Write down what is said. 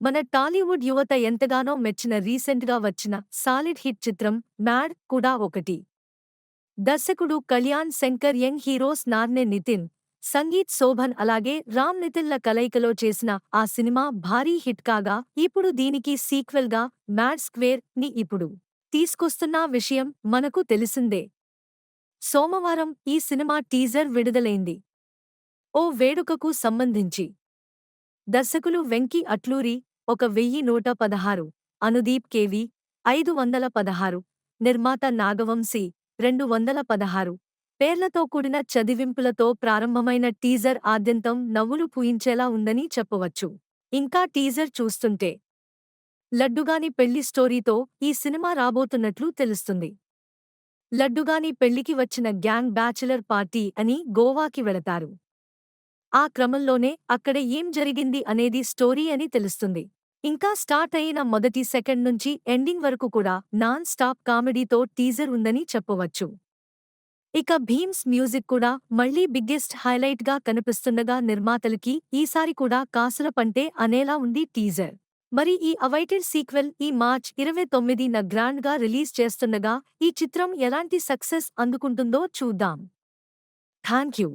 మన టాలీవుడ్ యువత ఎంతగానో మెచ్చిన రీసెంట్గా వచ్చిన సాలిడ్ హిట్ చిత్రం మ్యాడ్ కూడా ఒకటి. దర్శకుడు కళ్యాణ్ శంకర్ యంగ్ హీరోస్ నార్నే నితిన్ సంగీత్ శోభన్ అలాగే రామ్ నితిన్ల కలయికలో చేసిన ఆ సినిమా భారీ హిట్ కాగా ఇప్పుడు దీనికి సీక్వెల్గా మ్యాడ్ స్క్వేర్ని ఇప్పుడు తీసుకొస్తున్న విషయం మనకు తెలిసిందే. సోమవారం ఈ సినిమా టీజర్ విడుదలైంది. ఓ వేడుకకు సంబంధించి. దర్శకులు వెంకీ అట్లూరి ఒక వెయ్యి నూట పదహారు. అనుదీప్ కేవి ఐదు వందల పదహారు. నిర్మాత నాగవంశీ రెండు వందల పదహారు. పేర్లతో కూడిన చదివింపులతో ప్రారంభమైన టీజర్ ఆద్యంతం నవ్వులు పూయించేలా ఉందని చెప్పవచ్చు. ఇంకా టీజర్ చూస్తుంటే లడ్డుగాని పెళ్ళి స్టోరీతో ఈ సినిమా రాబోతున్నట్లు తెలుస్తుంది. లడ్డుగాని పెళ్ళికి వచ్చిన గ్యాంగ్ బ్యాచిలర్ పార్టీ అని గోవాకి వెళతారు. ఆ క్రమంలోనే అక్కడ ఏం జరిగింది అనేది స్టోరీ అని తెలుస్తుంది. ఇంకా స్టార్ట్ అయిన మొదటి సెకండ్ నుంచి ఎండింగ్ వరకు కూడా నాన్ స్టాప్ కామెడీతో టీజర్ ఉందని చెప్పవచ్చు. ఇక భీమ్స్ మ్యూజిక్ కూడా మళ్ళీ బిగ్గెస్ట్ హైలైట్గా కనిపిస్తుండగా నిర్మాతలకి ఈసారి కూడా కాసుల పంటే అనేలా ఉంది టీజర్. మరి ఈ అవైటెడ్ సీక్వెల్ ఈ మార్చ్ ఇరవై తొమ్మిదిన గ్రాండ్గా రిలీజ్ చేస్తుండగా ఈ చిత్రం ఎలాంటి సక్సెస్ అందుకుంటుందో చూద్దాం. Thank you